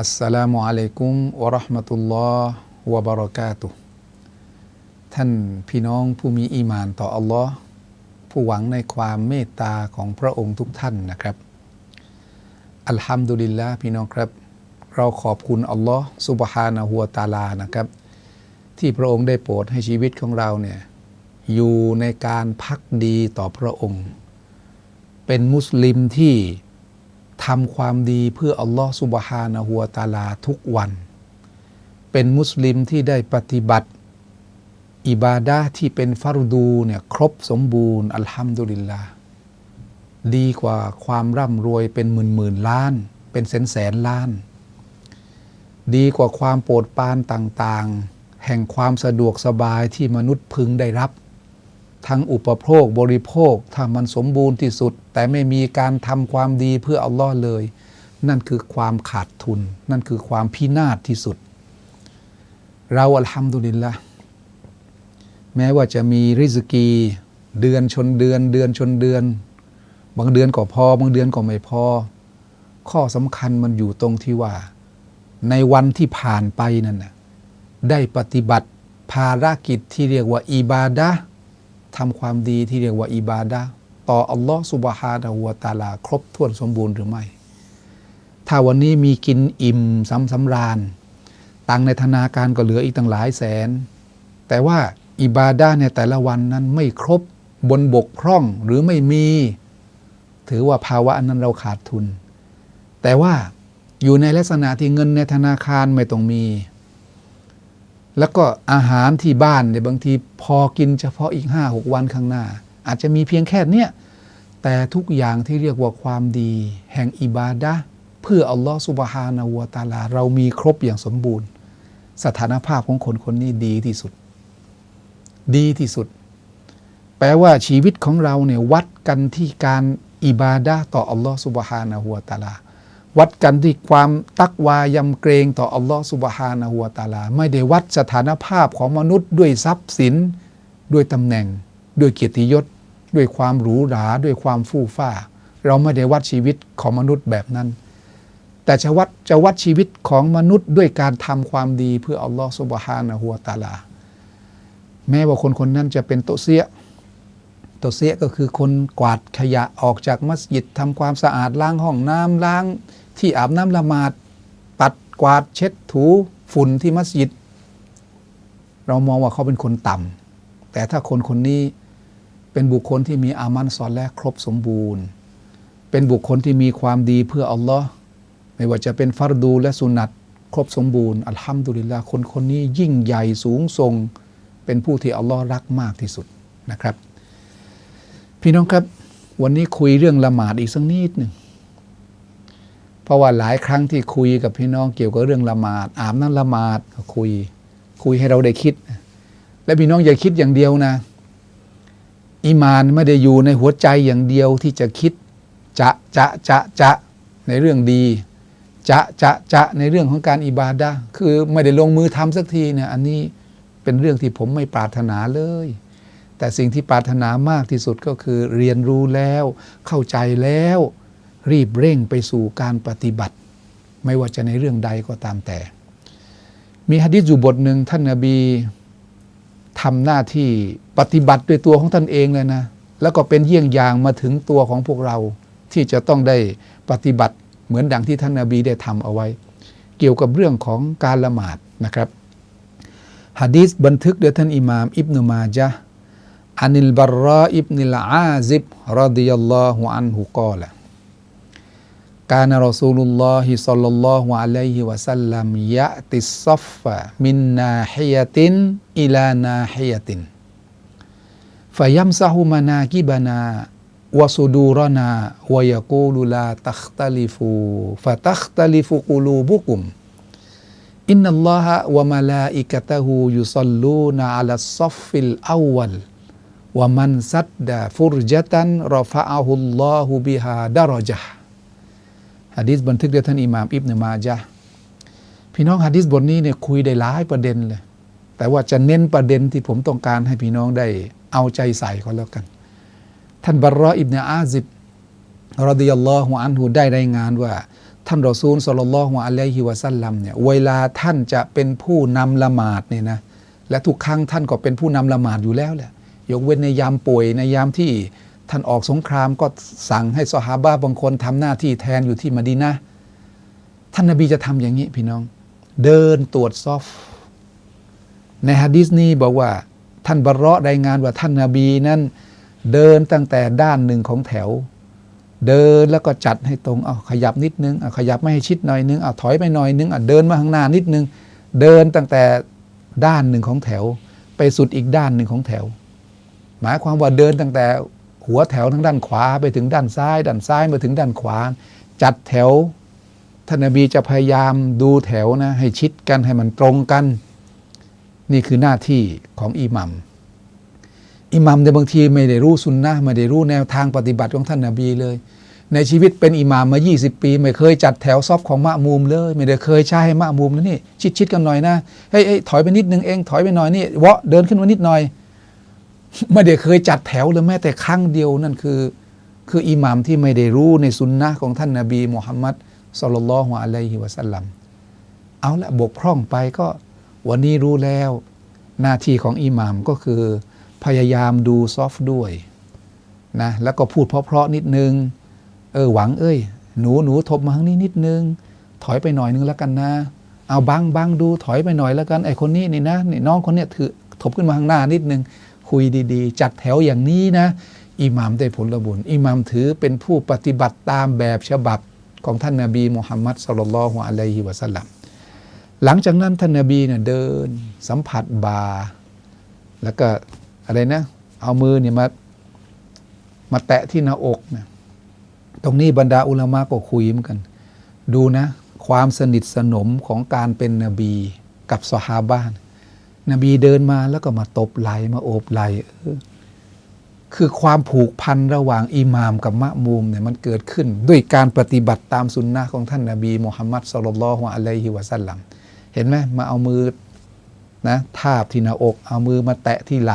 อัสสลามุอะลัยกุมวะราะห์มะตุลลอฮ์วะบะเราะกาตุท่านพี่น้องผู้มีอีมานต่ออัลลอฮ์ผู้หวังในความเมตตาของพระองค์ทุกท่านนะครับ อัลฮัมดุลิลละพี่น้องครับ เราขอบคุณอัลลอฮ์ซุบฮานะฮูวะตาลานะครับ ที่พระองค์ได้โปรดให้ชีวิตของเราเนี่ยอยู่ในการพักดีต่อพระองค์ เป็นมุสลิมที่ ทำความดีเพื่ออัลลอฮ์สุบฮานะฮัวตาลาทุกวัน เป็นมุสลิมที่ได้ปฏิบัติ อิบาดะห์ที่เป็นฟัรดูเนี่ยครบสมบูรณ์ อัลฮัมดุลิลลาดีกว่าความร่ำรวยเป็นหมื่นหมื่นล้าน เป็นแสนแสนล้าน ดีกว่าความโปรดปานต่างๆ แห่งความสะดวกสบายที่มนุษย์พึงได้รับ ทั้งอุปโภคบริโภคถ้ามันสมบูรณ์ที่สุด แต่ไม่มีการทำความดีเพื่ออัลลอฮ์เลย นั่นคือความขาดทุน นั่นคือความพินาศที่สุด เราอัลฮัมดุลิลละแม้ว่าจะมีริสกีเดือนชนเดือน เดือนชนเดือน บางเดือนก็พอ บางเดือนก็ไม่พอ ข้อสำคัญมันอยู่ตรงที่ว่า ในวันที่ผ่านไปนั่นนะได้ปฏิบัติภารกิจที่เรียกว่าอิบาดะ ทำความดีที่เรียกว่าอิบาดะต่ออัลลอฮ์สุบฮานะฮูวตาลา ครบถ้วนสมบูรณ์หรือไม่ ถ้าวันนี้มีกินอิ่มซ้ำสำราญ ตังในธนาคารก็เหลืออีกตั้งหลายแสน แต่ว่าอิบาดะในแต่ละวันนั้นไม่ครบบนบกพร่องหรือไม่มี ถือว่าภาวะอันนั้นเราขาดทุน แต่ว่าอยู่ในลักษณะที่เงินในธนาคารไม่ต้องมี แล้วก็อาหารที่บ้านเนี่ยบางทีพอกินเฉพาะอีกห้าหกวันข้างหน้า อาจจะมีเพียงแค่เนี้ยแต่ทุกอย่างที่เรียกว่าความดี แห่งอิบาดะเพื่ออัลลอฮฺสุบฮานาวัวตาลา เรามีครบอย่างสมบูรณ์ สถานภาพของคนคนนี้ดีที่สุด ดีที่สุด แปลว่าชีวิตของเราเนี่ยวัดกันที่การอิบาดะต่ออัลลอฮฺสุบฮานาหัวตาลา วัดกันที่ความตักวายำเกรงต่ออัลลอฮฺสุบฮานะฮูวตาลา ไม่ได้วัดสถานภาพของมนุษย์ด้วยทรัพย์สิน ด้วยตำแหน่ง ด้วยเกียรติยศ ด้วยความหรูหรา ด้วยความฟู่ฟ้า เราไม่ได้วัดชีวิตของมนุษย์แบบนั้น แต่จะวัดจะวัดชีวิตของมนุษย์ด้วยการทำความดีเพื่ออัลลอฮฺสุบฮานะฮูวตาลา แม้ว่าคนคนนั้นจะเป็นโตเสียโตเสียก็คือคนกวาดขยะออกจากมัสยิดทำความสะอาดล้างห้องน้ำล้าง ที่อาบน้ำละหมาด ปัดกวาดเช็ดถูฝุ่นที่มัสยิด เรามองว่าเขาเป็นคนต่ำแต่ถ้าคนคนนี้เป็นบุคคลที่มีอามันซอนและครบสมบูรณ์ เป็นบุคคลที่มีความดีเพื่ออัลลอฮ์ไม่ว่าจะเป็นฟารดูและสุนัตครบสมบูรณ์อัลฮัมดุลิลลาคนคนนี้ยิ่งใหญ่สูงทรง เป็นผู้ที่อัลลอฮ์รักมากที่สุดนะครับ พี่น้องครับวันนี้คุยเรื่องละหมาดอีกสักนิดหนึ่ง เพราะว่าหลายครั้งที่คุยกับพี่น้องเกี่ยวกับเรื่องละหมาด อาบน้ำละหมาดคุย คุยให้เราได้คิด และพี่น้องอย่าคิดอย่างเดียวนะอีมานไม่ได้อยู่ในหัวใจอย่างเดียวที่จะคิด จะจะจะจะในเรื่องดี จะจะจะในเรื่องของการอิบาดะคือไม่ได้ลงมือทำสักทีเนี่ยอันนี้เป็นเรื่องที่ผมไม่ปรารถนาเลย แต่สิ่งที่ปรารถนามากที่สุดก็คือเรียนรู้แล้ว เข้าใจแล้ว รีบเร่งไปสู่การปฏิบัติ ไม่ว่าจะในเรื่องใดก็ตามแต่ มีฮะดิษอยู่บทหนึ่งท่านนาบีทำหน้าที่ปฏิบัติด้วยตัวของท่านเองเลยนะ แล้วก็เป็นเยี่ยงอย่างมาถึงตัวของพวกเราที่จะต้องได้ปฏิบัติเหมือนดังที่ท่านนาบีได้ทำเอาไว้ เกี่ยวกับเรื่องของการละหมาดนะครับฮะดีษบันทึกโดยท่านอิหม่าม อิบนุมาจะอานิลบาระอิบนิลอาซิบรดิยัลลอฮุอันฮุกอละ ลัสซอฟฟิลอวัลวะมันซัดดะฟุรจะตันรอฟะอะฮุลลอฮุบิ ฮะดีษบันทึกโดยท่านอิหม่ามอิบเนมาจะพี่น้องฮะดีษบทนี้เนี่ยคุยได้หลายประเด็นเลย แต่ว่าจะเน้นประเด็นที่ผมต้องการให้พี่น้องได้เอาใจใส่ก็แล้วกัน ท่านบรรออิบเนอาซิบรดิยัลลอฮุอันฮูได้รายงานว่า ท่านรอซูลสลลัลลอฮุอะลัยฮิวะสัลลัมเนี่ยเวลาท่านจะเป็นผู้นำละหมาดเนี่ยนะและทุกครั้งท่านก็เป็นผู้นำละหมาดอยู่แล้วแหละยกเว้นในยามป่วยในยามที่ ท่านออกสงครามก็สั่งให้ซอฮาบะบางคนทำหน้าที่แทนอยู่ที่มดีนะท่านนบีจะทำอย่างนี้พี่น้อง เดินตรวจซอฟในฮะดิษนี้บอกว่า ท่านบรเราะรายงานว่าท่านนาบีนั้น เดินตั้งแต่ด้านหนึ่งของแถว เดินแล้วก็จัดให้ตรงเอาขยับนิดนึงเอาขยับไม่ให้ชิดหน่อยนึงเอาถอยไปหน่อยนึงเอาเดินมาข้างหน้านิดนึง เดินตั้งแต่ด้านหนึ่งของแถว ไปสุดอีกด้านหนึ่งของแถว หมายความว่าเดินตั้งแต่ หัวแถวทั้งด้านขวาไปถึงด้านซ้าย ด้านซ้ายมาถึงด้านขวา จัดแถวท่านนบีจะพยายามดูแถวนะให้ชิดกันให้มันตรงกัน นี่คือหน้าที่ของอิหมัมอิหมัมในบางทีไม่ได้รู้สุนนะไม่ได้รู้แนวทางปฏิบัติของท่านนบีเลย ในชีวิตเป็นอิหมามมา 20 ปี ไม่เคยจัดแถวซอฟของมะมูมเลย ไม่ได้เคยใช้ให้มะมูมนะนี่ชิดชิดๆกันหน่อยนะเฮ้ยเฮ้ยถอยไปนิดนึงเองถอยไปหน่อยนี่วะเดินขึ้นมานิดหน่อย ไม่ได้เคยจัดแถวเลยแม้แต่ครั้งเดียวนั่นคือ คืออิหมามที่ไม่ได้รู้ในสุนนะของท่านนาบีมุฮัมมัดสุลลัลฮุอะลัยฮิวะสัลลัมเอาละบกพร่องไปก็วันนี้รู้แล้ว หน้าที่ของอิหม่ามก็คือ พยายามดูซอฟด้วยนะแล้วก็พูดเพราะๆนิดนึง เออหวังเอ้ย หนูหนูทบมาข้างนี้นิดนึง ถอยไปหน่อยนึงแล้วกันนะ เอาบังบังดูถอยไปหน่อยแล้วกันไอคนนี้นี่นะนี่น้องคนเนี้ยถือทบขึ้นมาข้างหน้านิดนึง คุยดีๆ จัดแถวอย่างนี้นะอิหมามได้ผลบุญอิหมามถือเป็นผู้ปฏิบัติตามแบบฉบับของท่านนาบีมุฮัมมัดสุลลัลลอฮุอะลัยฮิวะสัลลัมหลังจากนั้นท่านนาบีเนี่ยเดินสัมผัสบา แล้วก็อะไรนะ เอามือเนี่ยมามาแตะที่หน้าอกนะตรงนี้บรรดาอุลามะก็คุยเหมือนกัน ดูนะ ความสนิทสนมของการเป็นนบีกับสหาบ้าน นบีเดินมาแล้วก็มาตบไหลมาโอบไหลคือความผูกพันระหว่างอิหม่ามกับมะมูมเนี่ยมันเกิดขึ้น ด้วยการปฏิบัติตามสุนนะของท่านนาบีมุฮัมมัดสุลลัลฮุอะลัยฮิวะสัลลัมเห็นไหมมาเอามือนะทาบที่หน้าอกเอามือมาแตะที่ไหล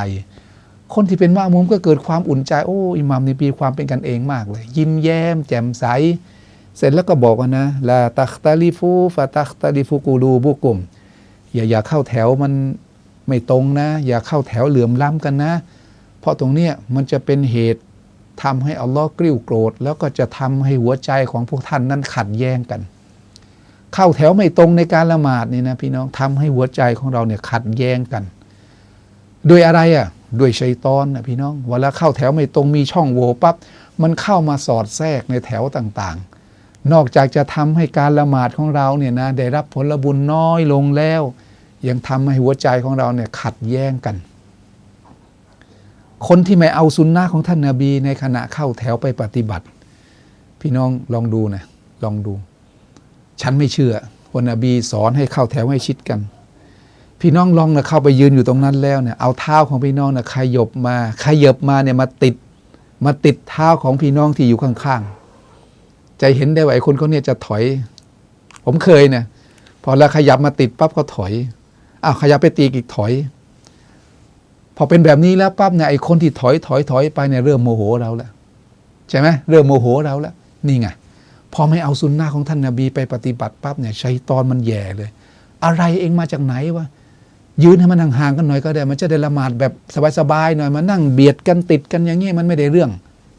คนที่เป็นมะมุมก็เกิดความอุ่นใจโอ้อิหมัมนี่มีความเป็นกันเองมากเลย ยิ้มแย้ม แจ่มใส เสร็จแล้วก็บอกว่านะลาตักตาลิฟูฟาตักตาลิฟูกูลูบุกุมอย่าอย่าเข้าแถวมัน ไม่ตรงนะ อย่าเข้าแถวเหลื่อมล้ำกันนะ เพราะตรงเนี้ยมันจะเป็นเหตุทำให้อัลลอฮ์กริ้วโกรธ แล้วก็จะทำให้หัวใจของพวกท่านนั้นขัดแย้งกัน เข้าแถวไม่ตรงในการละหมาดนี่นะพี่น้องทำให้หัวใจของเราเนี่ยขัดแย้งกัน โดยอะไรอะด้วยชัยตอนนะพี่น้องเวลาเข้าแถวไม่ตรงมีช่องโหว่ปั๊บมันเข้ามาสอดแทรกในแถวต่างๆ นอกจากจะทำให้การละหมาดของเราเนี่ยนะได้รับผลบุญน้อยลงแล้ว ยังทำให้หัวใจของเราเนี่ยขัดแย้งกัน คนที่ไม่เอาสุนนะของท่านนาบีในขณะเข้าแถวไปปฏิบัติ พี่น้องลองดูนะลองดู ฉันไม่เชื่อว่านบีสอนให้เข้าแถวให้ชิดกัน พี่น้องลองนะเข้าไปยืนอยู่ตรงนั้นแล้วเนี่ยเอาเท้าของพี่น้องนะขยบมาขยบมาเนี่ยมาติดมาติดเท้าของพี่น้องที่อยู่ข้างๆจะเห็นได้ว่าไอ้คนเขาเนี่ยจะถอย ผมเคยเนี่ยพอแล้วขยับมาติดปั๊บก็ถอย อ้าวขยับไปตีอีกถอย พอเป็นแบบนี้แล้วปั๊บเนี่ยไอ้คนที่ถอยถอยถอยไปเนี่ยเริ่มโมโหเราแล้วใช่ไหมเริ่มโมโหเราแล้วนี่ไงพอไม่เอาสุนนะของท่านนาบีไปปฏิบัติปั๊บเนี่ยชัยตอนมันแย่เลย อะไรเองมาจากไหนวะยืนให้มันห่างๆกันหน่อยก็ได้ มันจะได้ละหมาดแบบสบายๆหน่อยมานั่งเบียดกันติดกันอย่างเงี้ยมันไม่ได้เรื่อง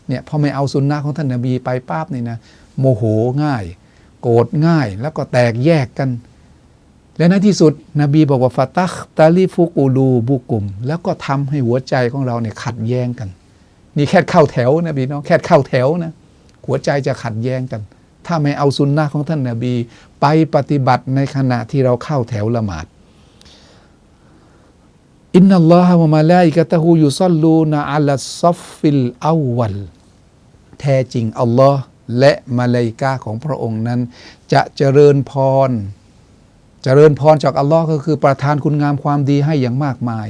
เนี่ยพอไม่เอาสุนนะของท่านนาบีไปปั๊บนี่นะโมโหง่าย โกรธง่ายแล้วก็แตกแยกกัน และในที่สุดนบีบอกว่าฟาตักตาลีฟุกูลูบุกุม แล้วก็ทำให้หัวใจของเราเนี่ยขัดแย้งกัน นี่แค่เข้าแถวนะพี่น้องแค่เข้าแถวนะหัวใจจะขัดแย้งกัน ถ้าไม่เอาสุนนะของท่านนาบี ไปปฏิบัติในขณะที่เราเข้าแถวละหมาดอินนัลลอฮะวะมาลาอิกะตะฮูยุซัลลูนะอัลลัสซัฟฟิลอาวัลแท้จริงอัลลอฮ์และมาเลายกาของพระองค์นั้น จะเจริญพร จริญพรจากอัลลอฮ์ก็คือประทานคุณงามความดีให้อย่างมากมาย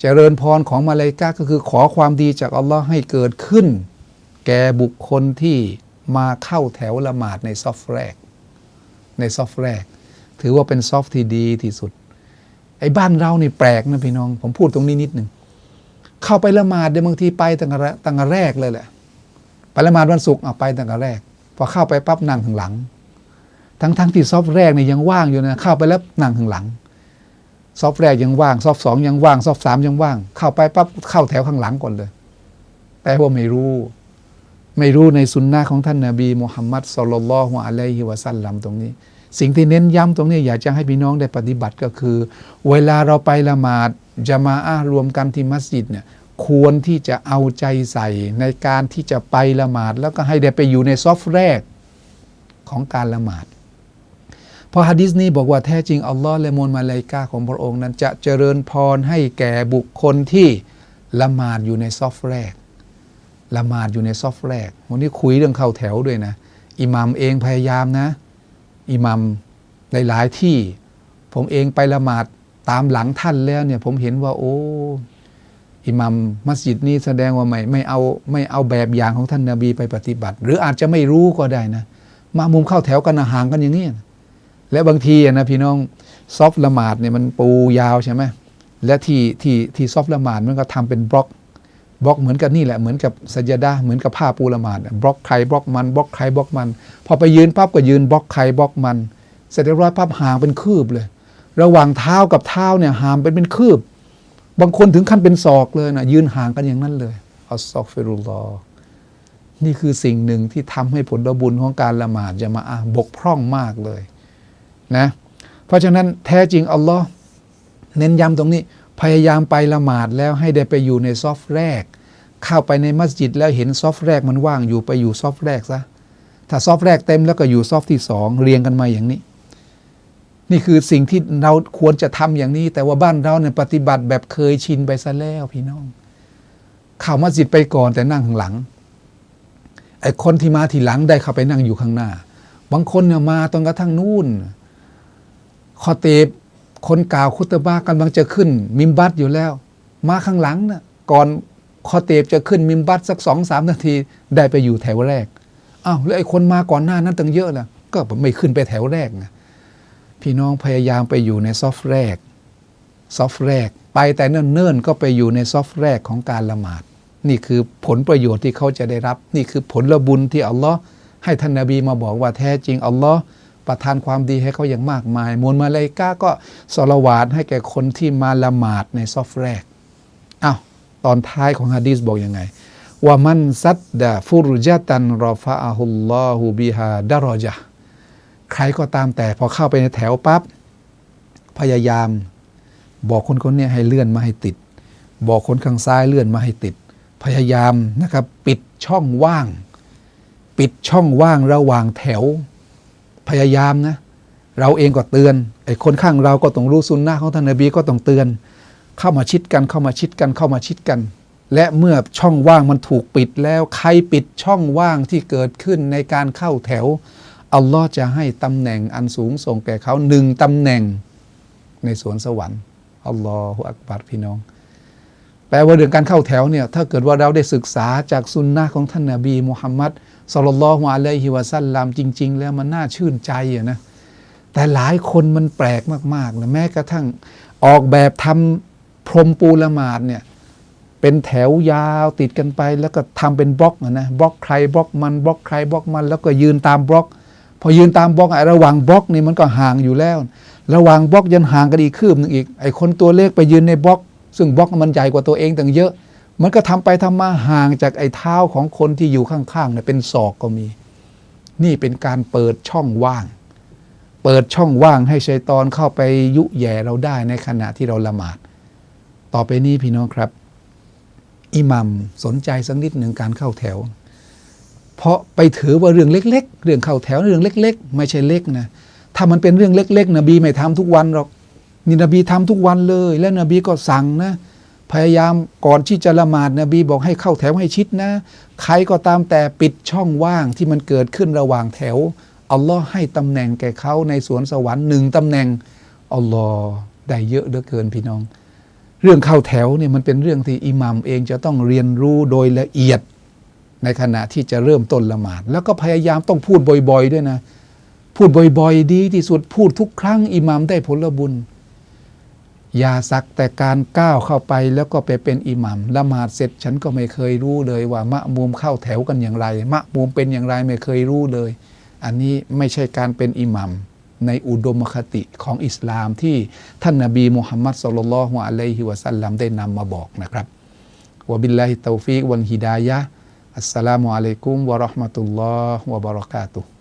เจริญพรของมาเลยกาก็คือขอความดีจากอัลลอฮ์ให้เกิดขึ้น แก่บุคคลที่มาเข้าแถวละหมาดในซอฟแรก ในซอฟแรก ถือว่าเป็นซอฟที่ดีที่สุด ไอ้บ้านเรานี่แปลกนะพี่น้อง ผมพูดตรงนี้นิดหนึ่งเข้าไปละหมาดเดี๋ยวบางทีไปตั้งแต่ตั้งแต่แรกเลยแหละไปละหมาดวันศุกร์เอาไปตั้งแต่แรก พอเข้าไปปั๊บนั่งข้างหลัง ทั้งทั้งที่ซอฟแรกเนี่ยยังว่างอยู่นะเข้าไปแล้วนั่งข้างหลัง ซอฟแรกยังว่าง ซอฟสองยังว่าง ซอฟสามยังว่าง เข้าไปปั๊บเข้าแถวข้างหลังก่อนเลยแต่ว่าไม่รู้ ไม่รู้ในสุนนะของท่านนาบีมุฮัมมัดสุลลัลฮุอะลัยฮิวะสัลลัมตรงนี้ สิ่งที่เน้นย้ำตรงนี้ อยากจะให้พี่น้องได้ปฏิบัติก็คือ เวลาเราไปละหมาดจะมาอะห์รวมกันที่มัสยิดเนี่ยควรที่จะเอาใจใส่ในการที่จะไปละหมาด แล้วก็ให้ได้ไปอยู่ในซอฟแรกของการละหมาด เพราะฮะดิษนี้บอกว่าแท้จริง อัลลอฮ์และมวลมาลายกาของพระองค์นั้นจะเจริญพรให้แก่บุคคลที่ละหมาดอยู่ในซอฟแรกละหมาดอยู่ในซอฟแรก วันนี้คุยเรื่องเข้าแถวด้วยนะ อิหมัมเองพยายามนะ อิหมัมหลายๆที่ ผมเองไปละหมาดตามหลังท่านแล้วเนี่ยผมเห็นว่าโอ้อิหมัมมัสยิดนี้แสดงว่าไม่ไม่เอาไม่เอาแบบอย่างของท่านนาบีไปปฏิบัติ หรืออาจจะไม่รู้ก็ได้นะ มามุมเข้าแถวกันห่างกันอย่างนี้นะ และบางทีนะพี่น้องซอฟละหมาดเนี่ยมันปูยาวใช่ไหมและที่ที่ที่ซอฟละหมาดมันก็ทำเป็นบล็อกบล็อกเหมือนกับนี่แหละเหมือนกับสัจดาเหมือนกับผ้าปูละหมาดบล็อกใครบล็อกมันบล็อกใครบล็อกมัน พอไปยืนปั๊บก็ยืนบล็อกใครบล็อกมัน เสร็จเรียบร้อยปั๊บห่างเป็นคืบเลย ระหว่างเท้ากับเท้าเนี่ยห่างเป็นเป็นคืบ บางคนถึงขั้นเป็นศอกเลยนะยืนห่างกันอย่างนั้นเลยอัสซอฟิรุลลอนี่คือสิ่งหนึ่งที่ทำให้ผลบุญของการละหมาดจะมาบกพร่องมากเลย นะเพราะฉะนั้นแท้จริงอัลลอฮ์เน้นย้ำตรงนี้ พยายามไปละหมาดแล้วให้ได้ไปอยู่ในซอฟแรก เข้าไปในมัสยิดแล้วเห็นซอฟแรกมันว่างอยู่ไปอยู่ซอฟแรกซะถ้าซอฟแรกเต็มแล้วก็อยู่ซอฟที่สองเรียงกันมาอย่างนี้ นี่คือสิ่งที่เราควรจะทำอย่างนี้ แต่ว่าบ้านเราเนี่ยปฏิบัติแบบเคยชินไปซะแล้วพี่น้องเข้ามัสยิดไปก่อนแต่นั่งข้างหลังไอ้คนที่มาทีหลังได้เข้าไปนั่งอยู่ข้างหน้า บางคนเนี่ยมาตอนกระทั่งนู่น คอเตบคนกล่าวคุตบะกำลังจะขึ้น มิมบัตอยู่แล้ว มาข้างหลังนะ่ะก่อนคอเตบจะขึ้นมิมบัตสักสองสามนาที ได้ไปอยู่แถวแรกอ้าวแล้วไอ้คนมาก่อนหน้านั้นตั้งเยอะล่ะก็ไม่ขึ้นไปแถวแรกนะพี่น้องพยายามไปอยู่ในซอฟแรกซอฟแรก ไปแต่เนิ่นๆก็ไปอยู่ในซอฟแรกของการละหมาด นี่คือผลประโยชน์ที่เขาจะได้รับ นี่คือผลบุญที่อัลลอฮ์ให้ท่านนาบีมาบอกว่าแท้จริงอัลลอฮ์ ประทานความดีให้เขาอย่างมากมาย มวลมาเลกาก็สละวาดให้แก่คนที่มาละหมาดในซอฟแรกอ้าวตอนท้ายของฮะดีษบอกยังไงว่ามันซัดดะฟุรจาตันรอฟะอัลลอฮุบิฮาดารอจาใครก็ตามแต่พอเข้าไปในแถวปั๊บพยายาม บอกคนคนนี้ให้เลื่อนมาให้ติด บอกคนข้างซ้ายเลื่อนมาให้ติด พยายามนะครับ ปิดช่องว่าง ปิดช่องว่างระหว่างแถว พยายามนะเราเองก็เตือนไอ้คนข้างเราก็ต้องรู้สุนนะของท่านนบีก็ต้องเตือน เข้ามาชิดกันเข้ามาชิดกันเข้ามาชิดกัน และเมื่อช่องว่างมันถูกปิดแล้วใครปิดช่องว่างที่เกิดขึ้นในการเข้าแถวอัลลอฮ์จะให้ตำแหน่งอันสูงส่งแก่เขาหนึ่งตำแหน่งในสวนสวรรค์อัลลอฮฺอักบัรพี่น้อง แปลว่าเรื่องการเข้าแถวเนี่ยถ้าเกิดว่าเราได้ศึกษาจากสุนนะของท่านนาบีมุฮัมมัดสุลลัลลอฮุอะลัยฮิวะซัลลัมจริง ๆ แล้วมันน่าชื่นใจอะนะแต่หลายคนมันแปลกมากๆนะแม้กระทั่งออกแบบทำพรมปูละหมาดเนี่ยเป็นแถวยาวติดกันไป แล้วก็ทำเป็นบล็อกนะบล็อกใครบล็อกมันบล็อกใครบล็อกมัน แล้วก็ยืนตามบล็อก พอยืนตามบล็อกไอ้ระหว่างบล็อกนี่มันก็ห่างอยู่แล้ว ระหว่างบล็อกยันห่างกันอีกคืบหนึ่งอีกไอ้คนตัวเล็กไปยืนในบล็อก ซึ่งบล็อกมันใหญ่กว่าตัวเองตั้งเยอะ มันก็ทำไปทำมาห่างจากไอ้เท้าของคนที่อยู่ข้างๆเนี่ยเป็นศอกก็มี นี่เป็นการเปิดช่องว่าง เปิดช่องว่างให้ชัยตอนเข้าไปยุแย่เราได้ในขณะที่เราละหมาด ต่อไปนี้พี่น้องครับ อิหมัมสนใจสักนิดหนึ่งการเข้าแถว เพราะไปถือว่าเรื่องเล็ก ๆ เรื่องเข้าแถวเรื่องเล็ก ๆ ไม่ใช่เล็กนะถ้ามันเป็นเรื่องเล็ก ๆนบีไม่ทำทุกวันหรอก นี่นบีทำทุกวันเลย และนบีก็สั่งนะพยายามก่อนที่จะละหมาดนบีบอกให้เข้าแถวให้ชิดนะ ใครก็ตามแต่ปิดช่องว่างที่มันเกิดขึ้นระหว่างแถวอัลลอฮ์ให้ตำแหน่งแก่เขาในสวนสวรรค์หนึ่งตำแหน่งอัลลอฮ์ได้เยอะเหลือเกินพี่น้อง เรื่องเข้าแถวเนี่ยมันเป็นเรื่องที่อิหมัมเองจะต้องเรียนรู้โดยละเอียด ในขณะที่จะเริ่มต้นละหมาด แล้วก็พยายามต้องพูดบ่อย ๆ ด้วยนะ พูดบ่อย ๆ ดีที่สุดพูดทุกครั้งอิหมัมได้ผลบุญ อย่าสักแต่การก้าวเข้าไปแล้วก็ไปเป็นอิหมัมละหมาดเสร็จฉันก็ไม่เคยรู้เลยว่ามะมุมเข้าแถวกันอย่างไร มะมุมเป็นอย่างไรไม่เคยรู้เลย อันนี้ไม่ใช่การเป็นอิหมัมในอุดมคติของอิสลามที่ท่านนบีมุฮัมมัดสุลลัลฮุอะลัยฮิวะสัลลัมได้นำมาบอกนะครับวะบิลลาฮิตตฟิกวันฮิดายะอัสสลามุอะลัยกุมวะราะห์มะตุลลอฮ์วะบะเราะกาตุฮ์